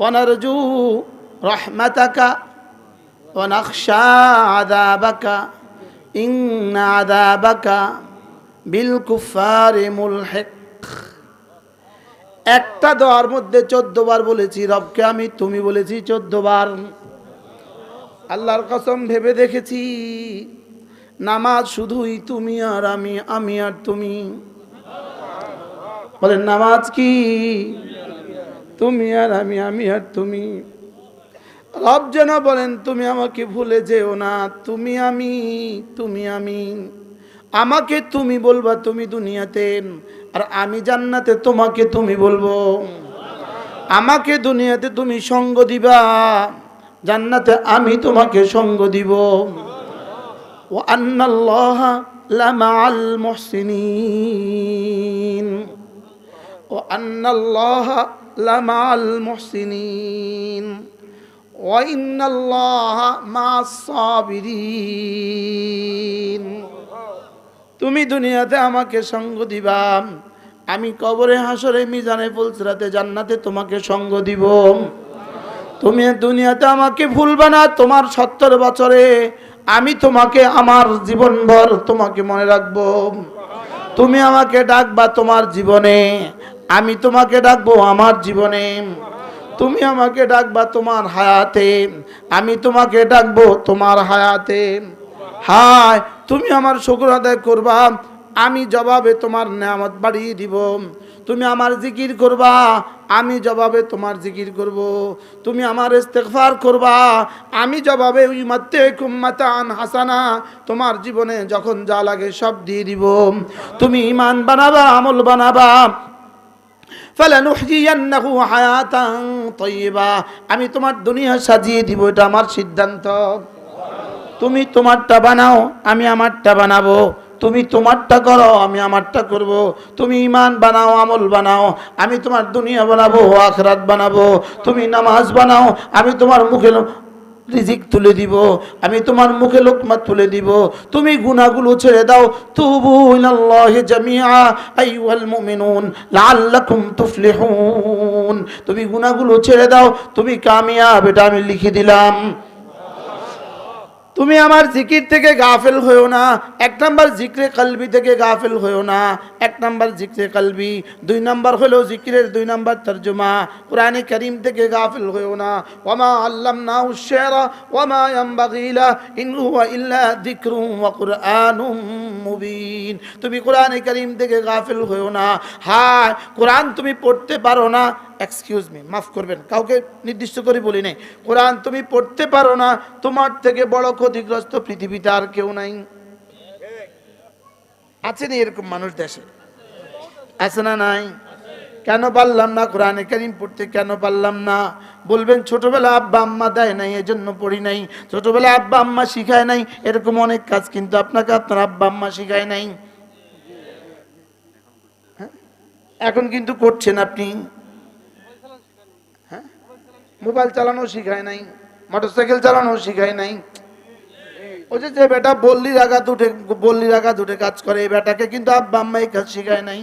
ونرجو رحمتك ونخشى عذابك إن عذابك بالكفار ملحق একটা দোয়ার মধ্যে চোদ্দ বার বলেছি রবকে আমি তুমি বলেছি চোদ্দ বার আল্লাহর কসম ভেবে দেখেছি নামাজ শুধুই তুমি আর আমি আমি আর তুমি বলেন নামাজ কি তুমি আর আমি আমি আর তুমি। রব যেন বলেন, তুমি আমাকে ভুলে যেও না। তুমি আমি তুমি আমি। আমাকে তুমি বলবা, তুমি দুনিয়াতে। আর আমি জান্নাতে তোমাকে তুমি বলব। আমাকে দুনিয়াতে তুমি সঙ্গ দিবা। জান্নাতে আমি তোমাকে সঙ্গ দিব। ও আন্নাল্লাহ ও লামাআল মুহসিনিন وإن الله مع الصابرين তুমি দুনিয়াতে আমাকে সঙ্গ দিবা আমি কবরে হাসরে মিজানে ফুলসরাতে জান্নাতে তোমাকে সঙ্গ দিব তুমি দুনিয়াতে আমাকে ভুলবা না তোমার সত্তর বছরে আমি তোমাকে আমার জীবনভর তোমাকে মনে রাখবো তুমি আমাকে ডাকবা তোমার জীবনে আমি তোমাকে ডাকবো আমার জীবনে। তুমি আমাকে ডাকবা তোমার হায়াতে। আমি তোমাকে ডাকবো তোমার হায়াতে। হায়, তুমি আমার শুক্র আদায় করবা। আমি জবাবে তোমার নামত বাড়িয়ে দিব। তুমি আমার জিকির করবা। আমি জবাবে তোমার জিকির করব। তুমি আমার ইস্তেগফার করবা। আমি জবাবে উইমাত্তে কুম্মাতান হাসানা। তোমার জীবনে যখন যা লাগে সব দিয়ে দিব। তুমি ইমান বানাবা, আমল বানাবা। আমি তোমার দুনিয়া সাজিয়ে দিব, এটা আমার সিদ্ধান্ত। তুমি তোমারটা বানাও, আমি আমারটা বানাবো। তুমি তোমারটা করো, আমি আমারটা করব। তুমি ইমান বানাও, আমল বানাও, আমি তোমার দুনিয়া বানাবো আখরাত বানাবো। তুমি নামাজ বানাও, আমি তোমার মুখে রিজিক তুলে দিব। আমি তোমার মুখে লোকমা তুলে দিব। তুমি গুনাহগুলো ছেড়ে দাও। তুবু তুমি গুনাহগুলো ছেড়ে দাও। তুমি কামিয়া বেটা আমি লিখে দিলাম। তুমি আমার জিকির থেকে গাফেল হয়েও না। এক নাম্বার জিক্রে কালবি থেকে গাফেল হয়েও না। এক নাম্বার জিক্রে কালবি। দুই নাম্বার হলো জিকিরের দুই নাম্বার তর্জমা। কোরআনে করিম থেকে গাফেল হয়েও না। ওমা আল্লাম না উশেরা ওমা ইয়ামবাগিলা ইন ইল্লা যিকরুম ওয়া মুবিন। তুমি কোরআনে করিম থেকে গাফেল হয়েও না। হায়, কোরআন তুমি পড়তে পারো না। এক্সকিউজ মি মাফ করবেন, কাউকে নির্দিষ্ট করে বলি নাই। কোরআন তুমি পড়তে পারো না। তোমার থেকে বড় ক্ষতিগ্রস্ত পৃথিবীতে আর কেউ নাই। আছে না এরকম মানুষ দেশে। আছে না নাই? কেন পারলাম না? কোরআনে কারিম পড়তে কেন পারলাম না? বলবেন, ছোটবেলা আব্বা আম্মা দেয় নাই, এজন্য পড়ি নাই। ছোটবেলা আব্বা আম্মা শিখায় নাই। এরকম অনেক কাজ, কিন্তু আপনাকে আপনার আব্বা আম্মা শিখায় নাই। হ্যাঁ? এখন কিন্তু করছেন আপনি। হ্যাঁ? মোবাইল চালানো শিখায় নাই, মোটরসাইকেল চালানো শিখায় নাই। ওই যে বেটা বল্লির আঘাত উঠে, বল্লির আঘাত উঠে কাজ করে, এই বেটাকে কিন্তু আব্বা আম্মা এই কাজ শিখায় নাই।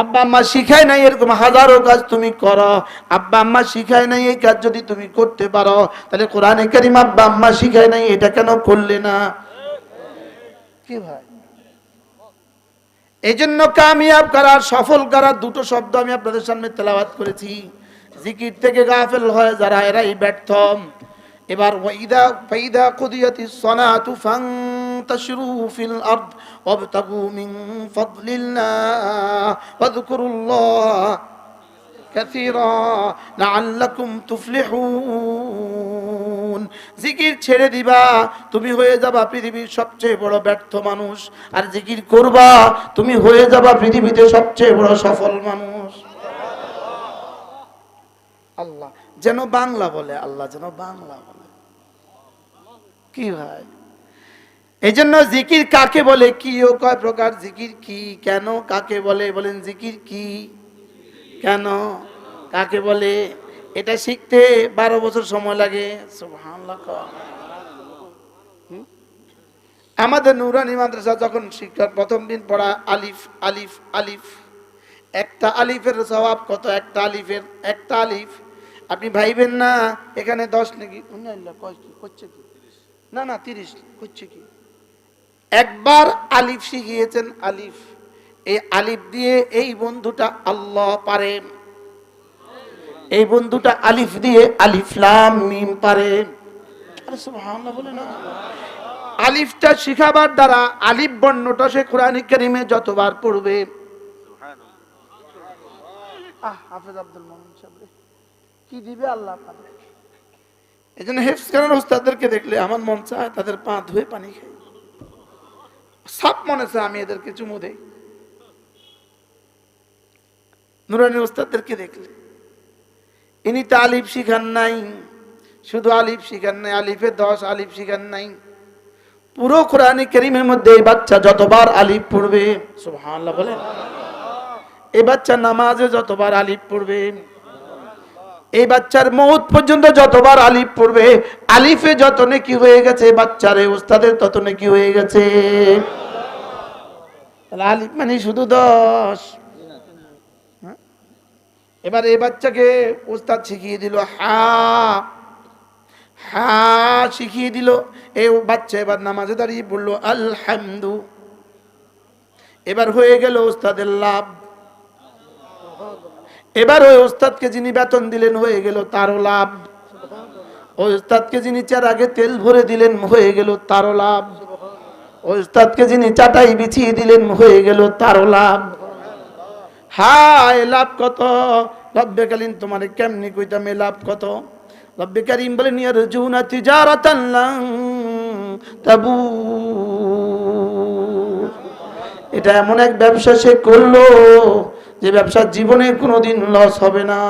আব্বা আম্মা শিখায় নাই এরকম হাজারো কাজ তুমি করো। আব্বা আম্মা শিখায় নাই এই কাজ যদি তুমি করতে পারো, তাহলে কোরআনে কারিম আব্বা আম্মা শিখায় নাই, এটা কেন করলে না? কি ভাই? এই জন্য কামিয়াব করার, সফল করার দুটো শব্দ আমি আপনাদের সামনে তেলাওয়াত করেছি। জিকির থেকে গাফেল হয় যারা, এরাই ব্যর্থ। এবার ওয়াইদা ফাইদা কুদিয়াতি সনাতু ফান্তাশিরু ফিল আরদ ওয়াবতাগু মিন ফাদলিল্লাহ ওয়াযকুরুল্লাহ কাসীরা লাআল্লাকুম তুফলিহুন। জিকির ছেড়ে দিবা, তুমি হয়ে যাবা পৃথিবীর সবচেয়ে বড় ব্যর্থ মানুষ। আর জিকির করবা, তুমি হয়ে যাবা পৃথিবীতে সবচেয়ে বড় সফল মানুষ। আল্লাহ, যেন বাংলা বলে, আল্লাহ যেন বাংলা বলে। কি ভাই? এই জন্য জিকির কাকে বলে? কি ও কয় প্রকার জিকির কি? কেন কাকে বলে? বলেন জিকির কি? কেন কাকে বলে? এটা শিখতে বারো বছর সময় লাগে? আমাদের নুরানি মাদ্রাসা যখন শিক্ষার প্রথম দিন পড়া, আলিফ আলিফ আলিফ, একটা আলিফের স্বভাব কত? একটা আলিফের, একটা আলিফ। আপনি ভাইবেন না, এখানে দশ নাকি? করছে কি? না না তিরিশ করছে কি? একবার আলিফ শিখিয়েছেন আলিফ। এই আলিফ দিয়ে এই বন্ধুটা আল্লাহ পারে। এই বন্ধুটা আলিফ দিয়ে আলিফলাম মিম পারে। বলে না। আলিফটা শিখাবার দ্বারা আলিফ বর্ণটা সে কোরআন কারিমে যতবার পড়বে। আহ হাফেজ আব্দুল মোমিন সাহেব কি দিবে আল্লাহ পারে। এই জন্য ওস্তাদদেরকে দেখলে আমার মন চায় তাদের পা ধুয়ে পানি খাই। সব মনে চায় আমি এদেরকে চুমু দেই। নুরানি ওস্তাদদেরকে দেখলে। ইনি আলিফ শিখান নাই, শুধু আলিফ শিখান নাই, আলিফে দশ, আলিফ শিখান নাই। পুরো কোরআনে করিমের মধ্যে এই বাচ্চা যতবার আলিফ পড়বে, সুবহানাল্লাহ বলে এই বাচ্চা নামাজে যতবার আলিফ পড়বে এই বাচ্চার মৌত পর্যন্ত যতবার আলিফ পড়বে, আলিফে যত নেকি হয়ে গেছে, বাচ্চারে, ওস্তাদের তত নেকি হয়ে গেছে। আলিফ মানে শুধু দশ। হ্যাঁ? এবার এই বাচ্চাকে ওস্তাদ শিখিয়ে দিল, হা হা শিখিয়ে দিল। এই বাচ্চা এবার নামাজে দাঁড়িয়ে বলল আলহামদু। এবার হয়ে গেল ওস্তাদের লাভ। এবার ওই ওস্তাদকে যিনি বেতন দিলেন, হয়ে গেল তারও লাভ। ওই ওস্তাদকে যিনি চার আগে তেল ভরে দিলেন, হয়ে গেল তারও লাভ। ওই ওস্তাদকে যিনি চাটাই বিছিয়ে দিলেন, হয়ে গেল তারও লাভ। হায়, লাভ কত? রব্বে কালীন তোমার কেমনি কইতাম এ লাভ কত? রব্বে কারিম বলেন ইয়ার জুনা তিজারাতান লান তাবু এটা এমন এক ব্যবসা সে করল যে ব্যবসার জীবনে কোনোদিন লস হবে না।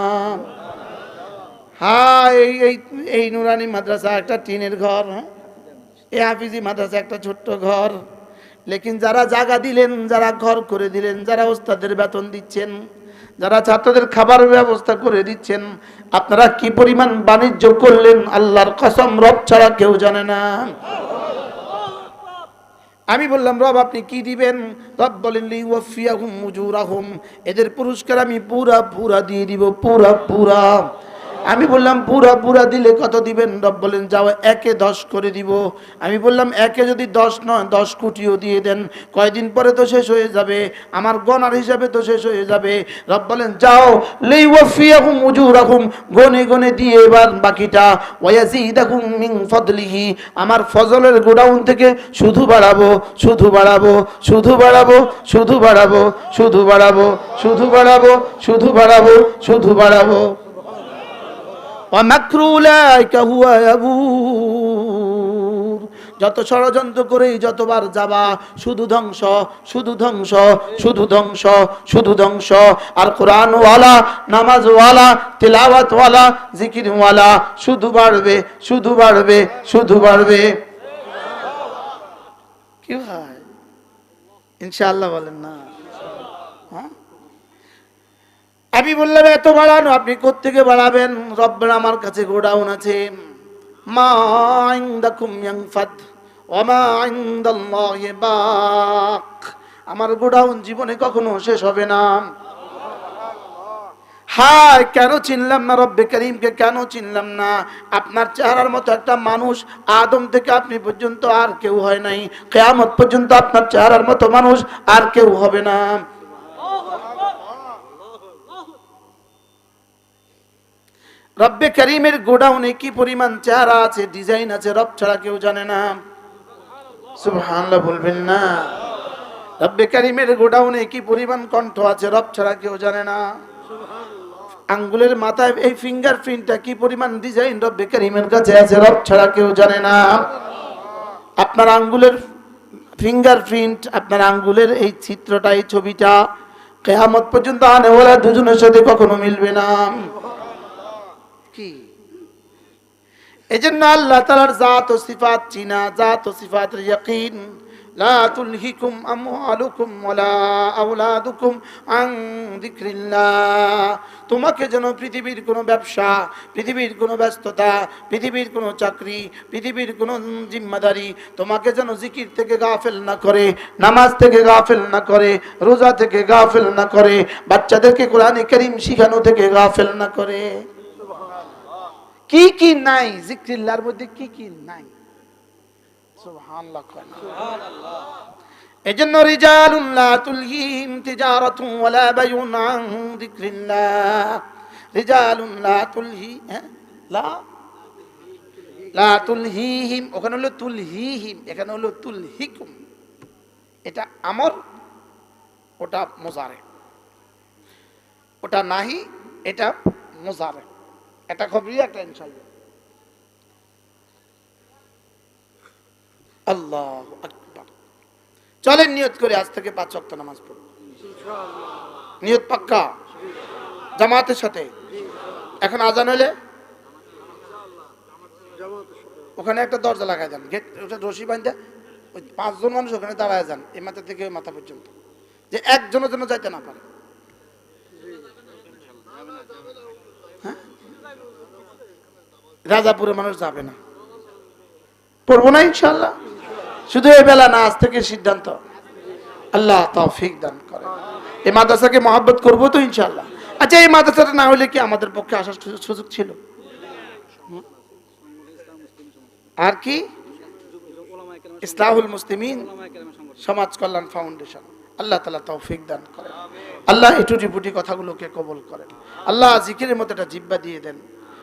হ্যাঁ এই এই এই নুরানি মাদ্রাসা একটা টিনের ঘর হ্যাঁ? এই হাফিজি মাদ্রাসা একটা ছোট্ট ঘর। লেকিন যারা জায়গা দিলেন, যারা ঘর করে দিলেন, যারা ওস্তাদের বেতন দিচ্ছেন, যারা ছাত্রদের খাবার ব্যবস্থা করে দিচ্ছেন, আপনারা কি পরিমাণ বাণিজ্য করলেন? আল্লাহর কসম, রব ছাড়া কেউ জানে না। আমি বললাম, রব, আপনি কি দিবেন? রব বলেন এদের পুরস্কার আমি পুরা পুরা দিয়ে দিব, পুরা পুরা। আমি বললাম পুরা পুরা দিলে কত দিবেন? রব বলেন যাও একে দশ করে দিব। আমি বললাম, একে যদি দশ নয়, দশ কোটিও দিয়ে দেন, কয়দিন পরে তো শেষ হয়ে যাবে, আমার গণার হিসাবে তো শেষ হয়ে যাবে। রব বলেন যাও লেই ওয়াফিয়াহুম মুজুরাহুম গনে গনে দিয়ে এবার বাকিটা ওয়াজিদাহুম মিন ফদলিহি, আমার ফজলের গোডাউন থেকে শুধু বাড়াবো শুধু বাড়াবো শুধু বাড়াবো শুধু বাড়াবো শুধু বাড়াবো শুধু বাড়াবো শুধু বাড়াবো শুধু বাড়াবো। যত ষড়যন্ত্র করেই যতবার যাবা, শুধু ধ্বংস শুধু ধ্বংস শুধু ধ্বংস শুধু ধ্বংস। আর কোরআনওয়ালা, নামাজওয়ালা, তেলাওয়াতওয়ালা, জিকিরওয়ালা, শুধু বাড়বে শুধু বাড়বে শুধু বাড়বে। কি ভাই? ইনশাআল্লাহ বলেন না হ্যাঁ আমি বললাম, এত বাড়ানো, আপনি কোত্থেকে বাড়াবেন? রব্বের আমার কাছে গোডাউন আছে। মা ইনদাকুম ইয়ানফাদ ওয়া মা ইনদাল্লাহি বাক। আমার গোডাউন জীবনে কখনো শেষ হবে না। হায়, কেন চিনলাম না রব্বে করিমকে, কেন চিনলাম না? আপনার চেহারার মতো একটা মানুষ আদম থেকে আপনি পর্যন্ত আর কেউ হয় নাই। কেয়ামত পর্যন্ত আপনার চেহারার মতো মানুষ আর কেউ হবে না। রব্বে করিমের গোডাউনে কি পরিমাণ চেহারা আছে ডিজাইন আছে রব ছাড়া কেউ জানে না। সুবহানাল্লাহ বলবেন না। রব্বে করিমের গোডাউনে কি পরিমাণ কণ্ঠ আছে রব ছাড়া কেউ জানে না। আঙ্গুলের মাথায় এই ফিঙ্গার প্রিন্টটা কি পরিমাণ ডিজাইন রব্বে করিমের কাছে আছে রব ছাড়া কেউ জানে না। আপনার আঙ্গুলের ফিঙ্গার প্রিন্ট আপনার আঙ্গুলের এই চিত্রটা এই ছবিটা কেয়ামত পর্যন্ত আনে ওরা দুজনের সাথে কখনো মিলবে না। কি? এজন্য আল্লাহ তালার জাত ও সিফাত চিনা, জাত ও সিফাত ইয়াকিন। তোমাকে যেন পৃথিবীর কোনো ব্যবসা, পৃথিবীর কোনো ব্যস্ততা, পৃথিবীর কোনো চাকরি, পৃথিবীর কোনো জিম্মাদারি তোমাকে যেন জিকির থেকে গাফেল না করে, নামাজ থেকে গাফেল না করে, রোজা থেকে গাফেল না করে, বাচ্চাদেরকে কোরআনে করিম শিখানো থেকে গাফেল না করে। কি কি নাই? জিক্রিল্লার মধ্যে কি কি নাই। এজন্য রিজালুন লা তুলহিহিম তিজারাতুন ওয়ালা বাইউন আন যিকরিল্লাহ। রিজালুন লা তুলহি হ্যাঁ? লা? লা তুলহিহিম, ওখানে হলো তুলহিহিম, এখানে হলো তুলহিকুম। এটা আমর ওটা মোজারে। ওটা নাহি, এটা মোজারে। এটা খবরই একটা ইনশাল্লাহ আল্লাহ চলেন নিয়ত করে, আজ থেকে পাঁচ ওয়াক্ত নামাজ পড়ব। নিয়ত পাক্কা? জামাতের সাথে? এখন আজান হলে? ওখানে একটা দরজা লাগায় যান। গেট, ওটা রশি বান্ধা ওই পাঁচজন মানুষ ওখানে দাঁড়ায় যান, এই মাথা থেকে ওই মাথা পর্যন্ত। যে একজনের জন্য যাইতে না পারে? রাজাপুরে মানুষ যাবে না। পড়ব না ইনশাল্লাহ শুধু এই বেলা না, আজ থেকে সিদ্ধান্ত। আল্লাহ তৌফিক দান করে। এই মাদ্রাসাকে মহাব্বত করব তো ইনশাল্লাহ আচ্ছা এই মাদ্রাসাটা না হলে কি আমাদের পক্ষে আসার সুযোগ- ছিল? আর কি? ইসলাহুল মুসলিমিন সমাজ কল্যাণ ফাউন্ডেশন। আল্লাহ তালা তৌফিক দান করেন। আল্লাহ এই টুটি কথাগুলোকে কবল করেন। আল্লাহ জিকিরের মতো একটা জিব্বা দিয়ে দেন।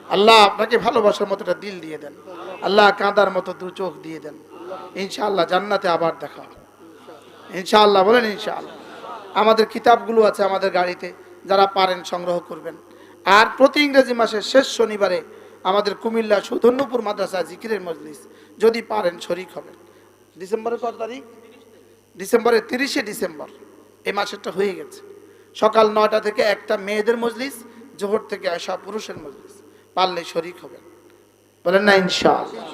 আল্লাহ আপনাকে ভালোবাসার মতো একটা দিল দিয়ে দেন। আল্লাহ কাঁদার মতো দু চোখ দিয়ে দেন। ইনশাআল্লাহ জান্নাতে আবার দেখা। ইনশাআল্লাহ বলেন ইনশাআল্লাহ। আমাদের কিতাবগুলো আছে আমাদের গাড়িতে, যারা পারেন সংগ্রহ করবেন। আর প্রতি ইংরেজি মাসের শেষ শনিবারে আমাদের কুমিল্লা সুধন্যপুর মাদ্রাসা জিকিরের মজলিস, যদি পারেন শরিক হবেন। ডিসেম্বরের কত তারিখ? ডিসেম্বরের তিরিশে ডিসেম্বর। এই মাসেরটা হয়ে গেছে। সকাল নয়টা থেকে একটা মেয়েদের মজলিস, জোহর থেকে আসা পুরুষের মজলিস। পারলে শরিক হবেন বলেন না ইনশাআল্লাহ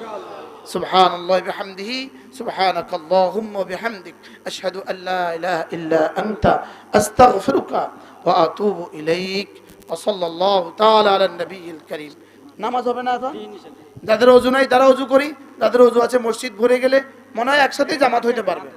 سبحان الله بحمده سبحانك اللهم وبحمدك أشهد أن لا إله إلا أنت أستغفرك وأتوب إليك وصلى الله تعالى على النبي الكريم নামাজ হবে না এখন যাদের অজু নাই তারা অজু করি যাদের অজু আছে মসজিদ ভরে গেলে মনে হয় একসাথেই জামাত হইতে পারবে